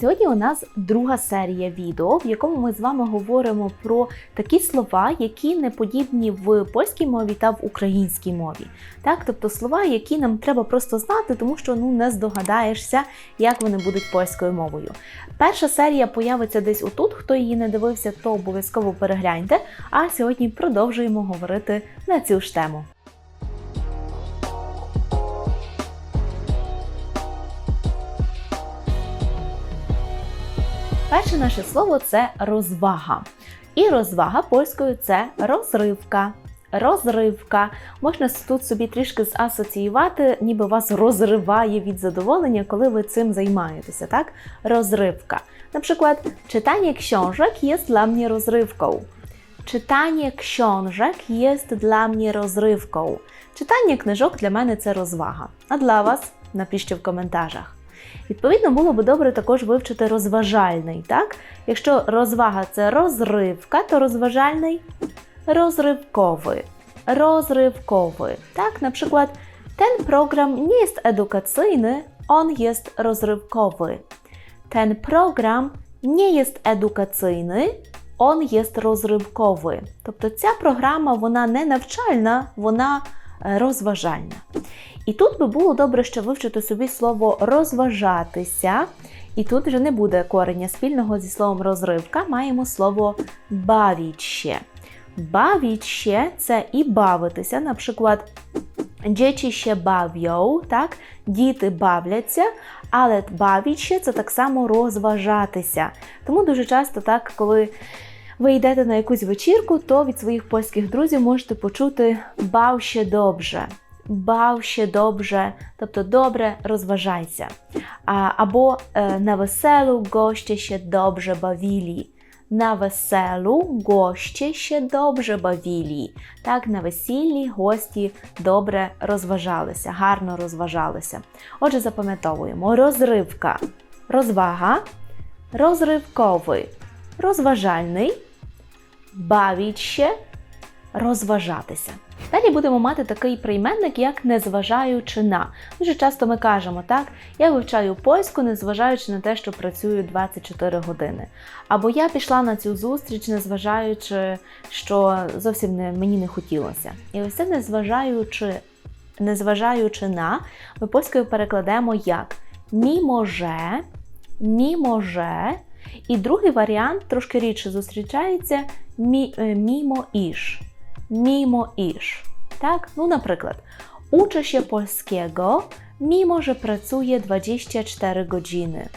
Сьогодні у нас друга серія відео, в якому ми з вами говоримо про такі слова, які не подібні в польській мові та в українській мові. Так, тобто слова, які нам треба просто знати, тому що ну не здогадаєшся, як вони будуть польською мовою. Перша серія появиться десь отут. Хто її не дивився, то обов'язково перегляньте. А сьогодні продовжуємо говорити на цю ж тему. Перше наше слово це розвага. І розвага польською це розривка. Розривка. Можна тут собі трішки засоціювати, ніби вас розриває від задоволення, коли ви цим займаєтеся. Так? Розривка. Наприклад, czytanie książek jest dla mnie rozrywką. Czytanie książek jest dla mnie rozrywką. Читання книжок для мене це розвага. А для вас напишіть в коментарях. Відповідно, було би добре також вивчити розважальний. Так? Якщо розвага це розривка, то розважальний. Rozrywkowy. Tak, na przykład ten program nie jest edukacyjny, on jest rozrywkowy. Ten program nie jest edukacyjny, on jest розривковий. Тобто ця програма вона не навчальна, вона розважальна. І тут би було добре ще вивчити собі слово розважатися. І тут вже не буде корення спільного зі словом розривка, маємо слово. Bawić się – це і бавитися. Наприклад, dzieci się bawią, так? Діти бавляться, але się – це так само розважатися. Тому дуже часто так, коли ви йдете на якусь вечірку, то від своїх польських друзів можете почути бав ще добре. Бав ще добре, тобто добре розважайся. А, або е, на веселу goście się dobrze bawili. Na weselu goście się dobrze bawili. Так, на весіллі гості добре розважалися, гарно розважалися. Отже, запам'ятовуємо: розривка, розвага, розривковий, розважальний, бавіть ще, розважатися. Далі будемо мати такий прийменник, як незважаючи на. Дуже часто ми кажемо, так, я вивчаю польську, незважаючи на те, що працюю 24 години. Або я пішла на цю зустріч, незважаючи, що зовсім не, мені не хотілося. І ось це незважаючи, незважаючи на, ми польською перекладемо як міможе, міможе. І другий варіант трошки рідше зустрічається мі, е, мімо іж. Mimo iż. Tak? No na przykład, uczę się polskiego, mimo że pracuję 24 godziny.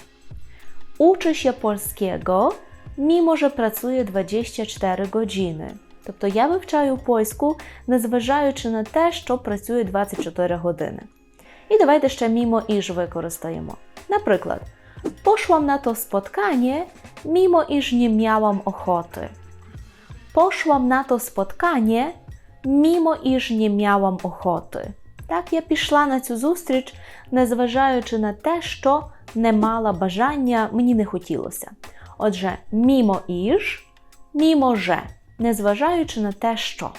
Uczę się polskiego, mimo że pracuję 24 godziny. Тобто я вивчаю польську, незважаючи на те, що працюю 24 години. І давайте ще мімо іж використаємо. Наприклад, poszłam na to spotkanie, mimo iż nie miałam ochoty. Poszłam na to spotkanie, mimo iż nie miałam ochoty. Так, я пішла на цю зустріч, незважаючи на те, що не мала бажання, мені не хотілося. Отже, мімо іж, мімо же, незважаючи на те, що.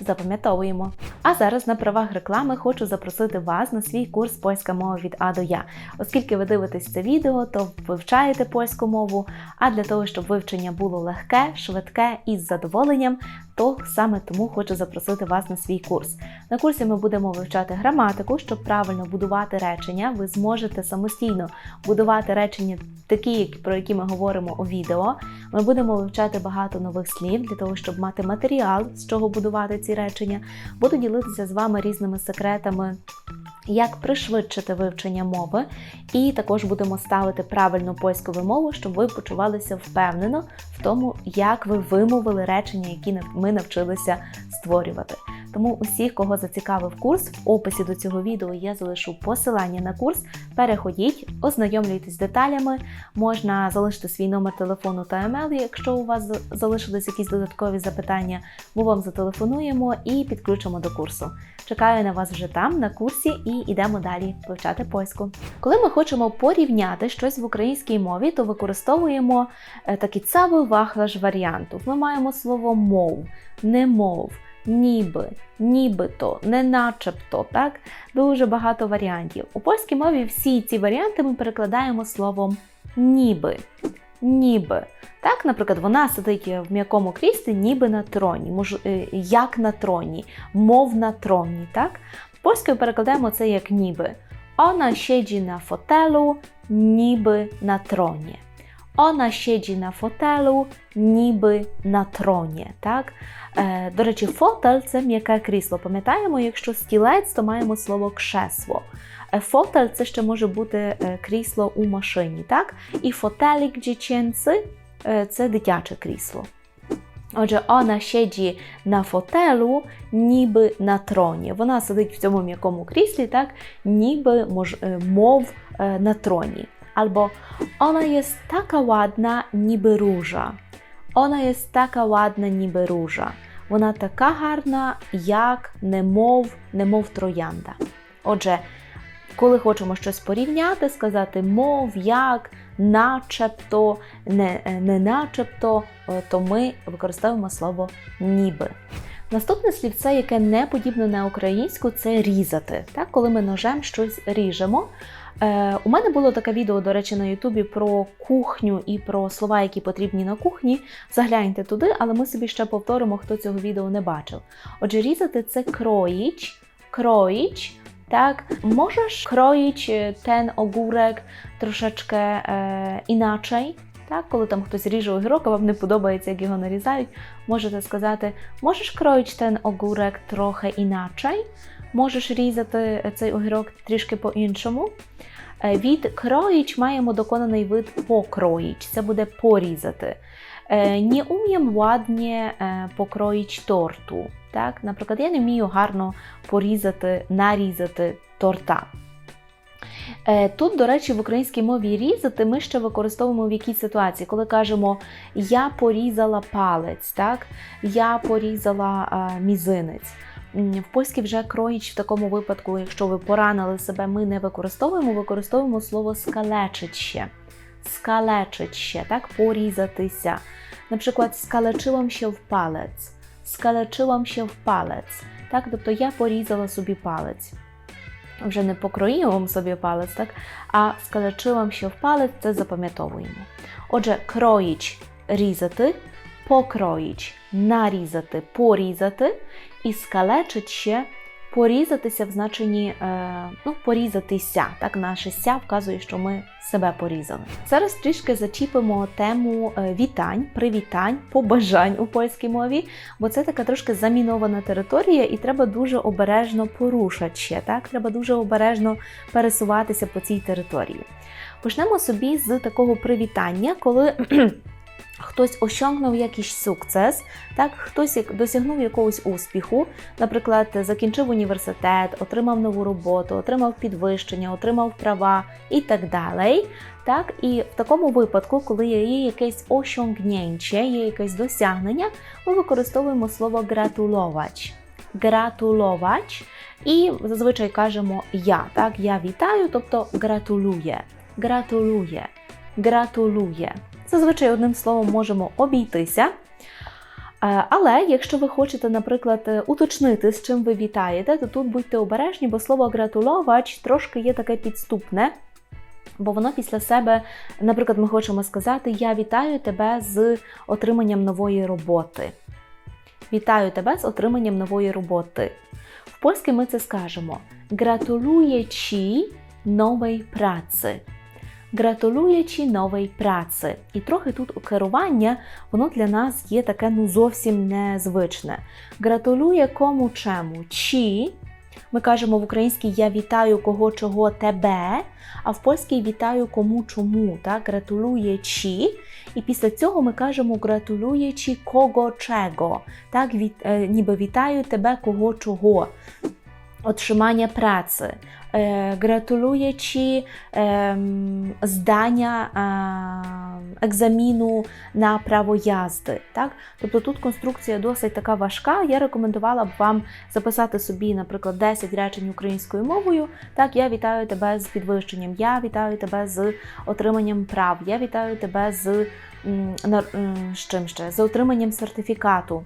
Запам'ятовуємо. А зараз на правах реклами хочу запросити вас на свій курс Польська мова від А до Я. Оскільки ви дивитесь це відео, то вивчаєте польську мову. А для того, щоб вивчення було легке, швидке і з задоволенням, то саме тому хочу запросити вас на свій курс. На курсі ми будемо вивчати граматику, щоб правильно будувати речення. Ви зможете самостійно будувати речення, такі, про які ми говоримо у відео. Ми будемо вивчати багато нових слів для того, щоб мати матеріал, з чого будувати ці речення. Буду ділитися з вами різними секретами. Як пришвидшити вивчення мови, і також будемо ставити правильну польську вимову, щоб ви почувалися впевнено в тому, як ви вимовили речення, які ми навчилися створювати. Тому усіх, кого зацікавив курс, в описі до цього відео я залишу посилання на курс. Переходіть, ознайомлюйтесь з деталями, можна залишити свій номер телефону та емейл, якщо у вас залишились якісь додаткові запитання, ми вам зателефонуємо і підключимо до курсу. Чекаю на вас вже там, на курсі, і йдемо далі вивчати польську. Коли ми хочемо порівняти щось в українській мові, то використовуємо такий цавий вахлаш варіантів. Ми маємо слово мов, не мов ніби, нібито, не начебто, так? Дуже багато варіантів. У польській мові всі ці варіанти ми перекладаємо словом ніби. Ніби. Так, наприклад, вона сидить в м'якому кріслі, ніби на троні, мож, е, як на троні, мов на троні. Так? Польською перекладаємо це як ніби. Ona siedzi na fotelu, niby na tronie. Ona siedzi na fotelu, niby на троні. Так? Е, до речі, фотель це м'яке крісло. Пам'ятаємо, якщо стілець, то маємо слово кшесло. Е, Фотель це ще може бути е, крісло у машині. Так? І фотелік dziecięcy е, це дитяче крісло. Отже, вона siedzi на фотелу, ніби на троні. Вона сидить в цьому м'якому кріслі, так, ніби мож, е, мов е, на троні. Albo ona jest taka ładna, niby róża. Ona jest taka ładna, niby róża. Вона така гарна, як немов, немов троянда. Отже, коли хочемо щось порівняти, сказати мов, як, начебто, не, не начебто, е, то ми використовуємо слово ніби. Наступне слівце, яке не подібне на українську, це різати. Так, коли ми ножем щось ріжемо. Е, у мене було таке відео, до речі, на Ютубі про кухню і про слова, які потрібні на кухні. Загляньте туди, але ми собі ще повторимо, хто цього відео не бачив. Отже, різати це кроїч, кроїч. Tak, możesz kroić e, ten ogórek troszeczkę e, inaczej. Так, коли там хтось ріже огірок, а вам не подобається, як його нарізають, можете сказати, можеш кроїч ten огурек трохи іначе, можеш різати цей огірок трішки по-іншому. Від кроїч маємо доконаний вид покроїч, це буде порізати. Е, Не умiem ładnie е, покроїч торту. Так? Наприклад, я не вмію гарно порізати, нарізати торта. Е, Тут, до речі, в українській мові різати ми ще використовуємо в якій ситуації, коли кажемо я порізала палець, так? я порізала а, мізинець. В польській вже кроїч в такому випадку, якщо ви поранили себе, ми не використовуємо, використовуємо слово скалечить ще. Скалечить ще, так? порізатися. Наприклад, скалечилам ще в палець. Скалечилам ще в палець. Так? Тобто я порізала собі палець. Вже не покроїла собі палець, так? а скалечилам ще в палець, це запам'ятовуємо. Отже, кроїч різати, покроїч нарізати, порізати, і скалечить ще порізатися в значенні е, ну, порізатися. Так, наше ся вказує, що ми себе порізали. Зараз трішки зачіпимо тему е, вітань, привітань, побажань у польській мові, бо це така трошки замінована територія, і треба дуже обережно порушати ще. Так? Треба дуже обережно пересуватися по цій території. Почнемо собі з такого привітання, коли хтось osiągnął jakiś sukces, так, хтось досягнув якогось успіху, наприклад, закінчив університет, отримав нову роботу, отримав підвищення, отримав права і так далі. Так, і в такому випадку, коли є якесь osiągnięcie, є якесь досягнення, ми використовуємо слово гратуловать. Гратуловать. І зазвичай кажемо я. Так, я вітаю, тобто гратулує. Гратулує. Гратулує. Зазвичай одним словом можемо обійтися. Е, Але якщо ви хочете, наприклад, е, уточнити, з чим ви вітаєте, то тут будьте обережні, бо слово гратуловач трошки є таке підступне. Бо воно після себе, наприклад, ми хочемо сказати: Я вітаю тебе з отриманням нової роботи. Вітаю тебе з отриманням нової роботи. В польській ми це скажемо: Gratuluję нової праці. Ci нової праці. І трохи тут у керування воно для нас є таке ну зовсім незвичне. Гратулює кому чему? Чи ми кажемо в українській я вітаю кого чого тебе, а в польській вітаю кому чому. Так? Гратулює чи. І після цього ми кажемо гратулюючи кого чого. Так? Від, е, ніби вітаю тебе кого чого. Otrzymania pracy. Gratuluję Ci em, zdania egzaminu на право язди. Так? Тобто тут конструкція досить така важка. Я рекомендувала б вам записати собі, наприклад, 10 речень українською мовою. Так, я вітаю тебе з підвищенням, я вітаю тебе з отриманням прав, я вітаю тебе з, з чим ще? з отриманням сертифікату.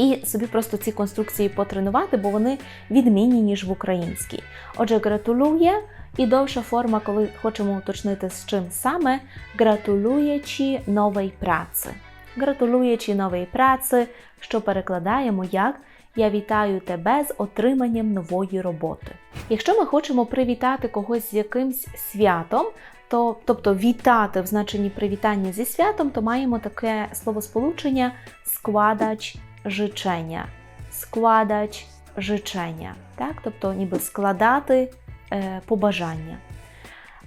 І собі просто ці конструкції потренувати, бо вони відмінні, ніж в українській. Отже, гратулує І довша форма, коли хочемо уточнити з чим саме, гратулуючи новій праці. Гратулуючи новій праці, що перекладаємо як Я вітаю тебе з отриманням нової роботи. Якщо ми хочемо привітати когось з якимсь святом, то, тобто вітати в значенні привітання зі святом, то маємо таке словосполучення складач życzenia. Складач życzenia. Так? Тобто ніби складати е, побажання.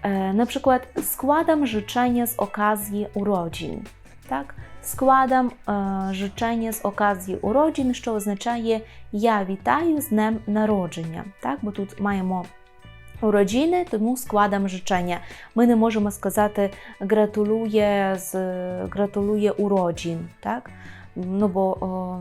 Е, наприклад, складam życzenie z okazji urodzin. Так? Складам е, życzenie з okazji urodzin, що означає Я вітаю з днем народження. Так? Бо тут маємо уроджини, тому складам życzenia. Ми не можемо сказати гратулує з гратулує уроджин. Так? Ну, бо о,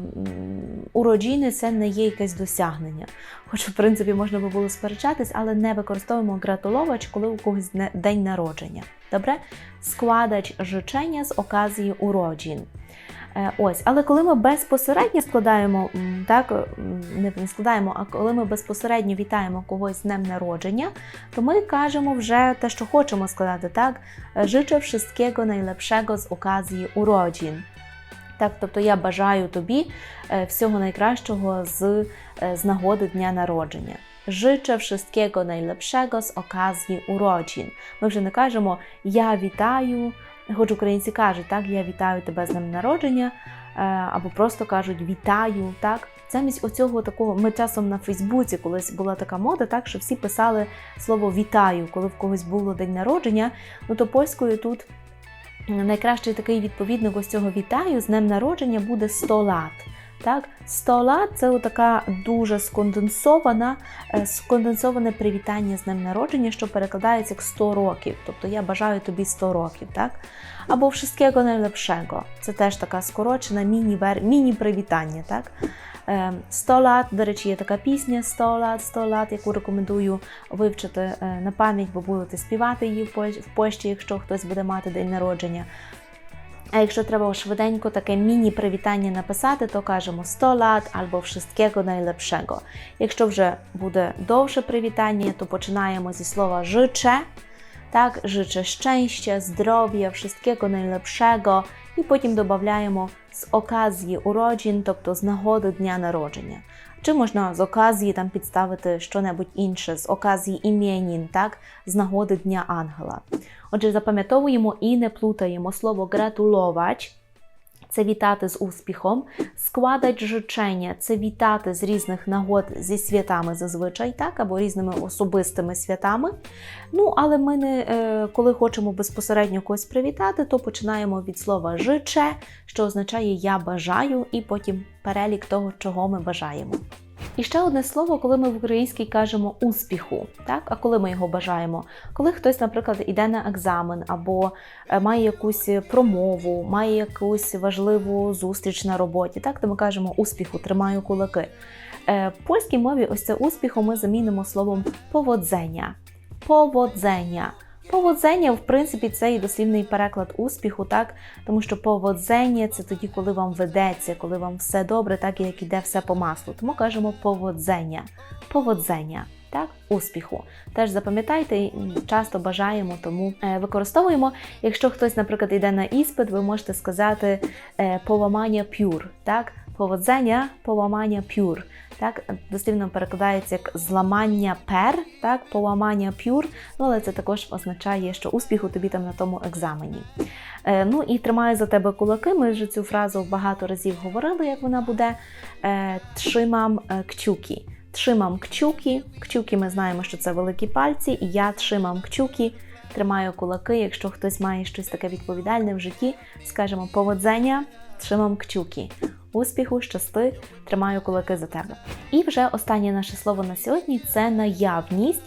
м, це не є якесь досягнення. Хоч, в принципі, можна би було сперечатись, але не використовуємо гратуловач, коли у когось день народження. Добре? Складач życzenia з оказії уроджин. Е, Ось, але коли ми безпосередньо складаємо, так, не, не складаємо, а коли ми безпосередньо вітаємо когось з днем народження, то ми кажемо вже те, що хочемо сказати, так? Życzę wszystkiego najlepszego з оказії уроджин. Так, тобто я бажаю тобі е, всього найкращого з, е, з нагоди дня народження. Życzę wszystkiego najlepszego з оказії уроджин. Ми вже не кажемо Я вітаю, хоч українці кажуть, так, я вітаю тебе з днем народження, е, або просто кажуть вітаю. так. Замість оцього такого, ми часом на Фейсбуці колись була така мода, так що всі писали слово вітаю, коли в когось було день народження. Ну то польською тут найкращий такий відповідник ось цього вітаю з днем народження буде 100 лат. Так, 100 лат це така дуже сконденсована, е, сконденсоване привітання з днем народження, що перекладається як 100 років. Тобто я бажаю тобі 100 років, так? Або wszystkiego najlepszego. Це теж така скорочена міні-привітання, так? Е, 100 лат, до речі, є така пісня 100 лат, 100 лат, яку рекомендую вивчити е, на пам'ять, бо будете співати її в Польщі, якщо хтось буде мати день народження. А якщо треба швиденько таке міні-привітання написати, то кажемо 100 лат або wszystkiego najlepszego. Якщо вже буде довше привітання, то починаємо зі слова życzę, так, życzę szczęścia, zdrowia, wszystkiego najlepszego і потім додаємо з оказії уроджин, тобто з нагоди дня народження. Чи можна з оказії там підставити щонебудь інше, з оказії ім'янін, так, з нагоди Дня Ангела. Отже, запам'ятовуємо і не плутаємо слово гратуловач. Це вітати з успіхом, складать жучення. – це вітати з різних нагод зі святами зазвичай, так, або різними особистими святами. Ну, але ми не, е, коли хочемо безпосередньо когось привітати, то починаємо від слова жиче, що означає я бажаю, і потім перелік того, чого ми бажаємо. І ще одне слово, коли ми в українській кажемо успіху, так? А коли ми його бажаємо? Коли хтось, наприклад, іде на екзамен або е, має якусь промову, має якусь важливу зустріч на роботі, так, то ми кажемо успіху, тримаю кулаки. Е, В польській мові ось це успіху ми замінимо словом поводзення. Поводзення. Поводзення, в принципі, це і дослівний переклад успіху, так? Тому що поводзення це тоді, коли вам ведеться, коли вам все добре, так і як іде все по маслу. Тому кажемо поводзення. Поводзення. Так, успіху. Теж запам'ятайте, часто бажаємо, тому е, використовуємо. Якщо хтось, наприклад, йде на іспит, ви можете сказати е, поламання пюр. Так? Поводзення, поламання пюр. Так, дослівно перекладається як зламання пер, так, поламання пюр, ну але це також означає, що успіху тобі там на тому екзамені. Е, ну і тримаю за тебе кулаки. Ми вже цю фразу багато разів говорили, як вона буде. Е, Trzymam е, kciuki. Trzymam kciuki. Kciuki ми знаємо, що це великі пальці, і я trzymam kciuki. Тримаю кулаки. Якщо хтось має щось таке відповідальне в житті, скажемо поводзення, trzymam kciuki. Успіху, щасти, тримаю кулаки за тебе. І вже останнє наше слово на сьогодні це наявність.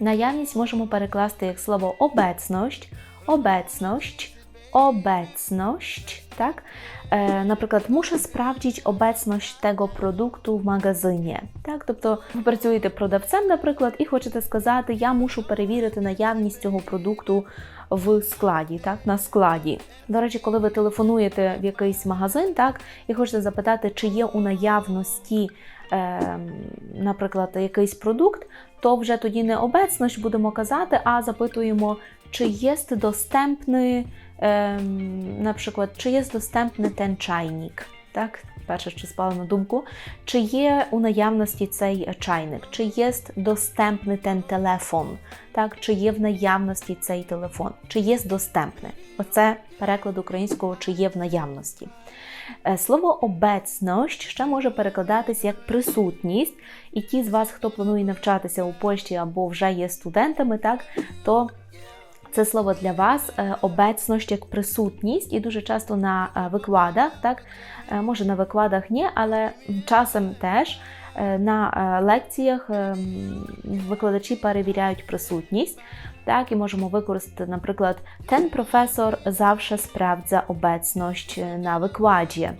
Наявність можемо перекласти як слово обецność, obecność, obecność, tak? E, przykład muszę sprawdzić obecność tego produktu в магазині. Так? Тобто ви працюєте продавцем, наприклад, і хочете сказати, я мушу перевірити наявність цього продукту в складі, так? на складі. До речі, коли ви телефонуєте в якийсь магазин, так, і хочете запитати, чи є у наявності е, наприклад, якийсь продукт, то вже тоді не обecność будемо казати, а запитуємо, чи є достępny, е, наприклад, чи є достępny ten чайник. Так, перше, що спало на думку, чи є у наявності цей чайник, чи є достępny ten телефон, так, чи є в наявності цей телефон, чи є достępny. Оце переклад українського, чи є в наявності. Е, Слово обецność ще може перекладатись як присутність, і ті з вас, хто планує навчатися у Польщі або вже є студентами, так, то це слово для вас е, обецność як присутність, і дуже часто на е, викладах, так, е, може на викладах ні, але часом теж на лекціях е, викладачі перевіряють присутність. Так, і можемо використати, наприклад, ten професор завжди sprawdza obecność na wykładzie.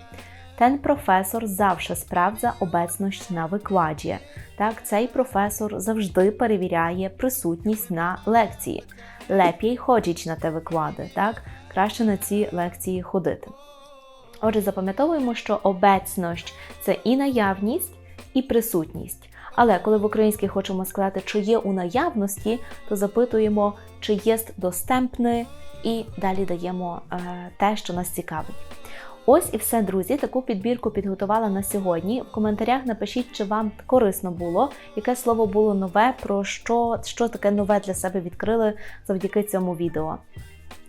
Ten професор завжди sprawdza obecność на викладі. Так, цей професор завжди перевіряє присутність на лекції. Лепій ходіть на те виклади, так? Краще на ці лекції ходити. Отже, запам'ятовуємо, що обецność це і наявність, і присутність. Але коли в українській хочемо сказати, чи є у наявності, то запитуємо, чи є достępny, і далі даємо е, те, що нас цікавить. Ось і все, друзі. Таку підбірку підготувала на сьогодні. В коментарях напишіть, чи вам корисно було, яке слово було нове, про що, що таке нове для себе відкрили завдяки цьому відео.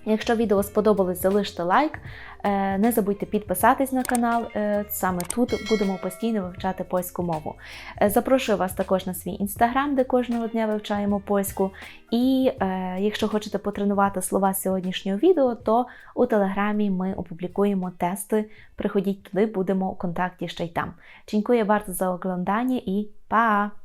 Якщо відео сподобалось, залиште лайк. Е, Не забудьте підписатись на канал. Е, Саме тут будемо постійно вивчати польську мову. Е, Запрошую вас також на свій інстаграм, де кожного дня вивчаємо польську. І якщо хочете потренувати слова сьогоднішнього відео, то у телеграмі ми опублікуємо тести. Приходіть туди, будемо у контакті ще й там. Dziękuję bardzo za oglądanie i pa!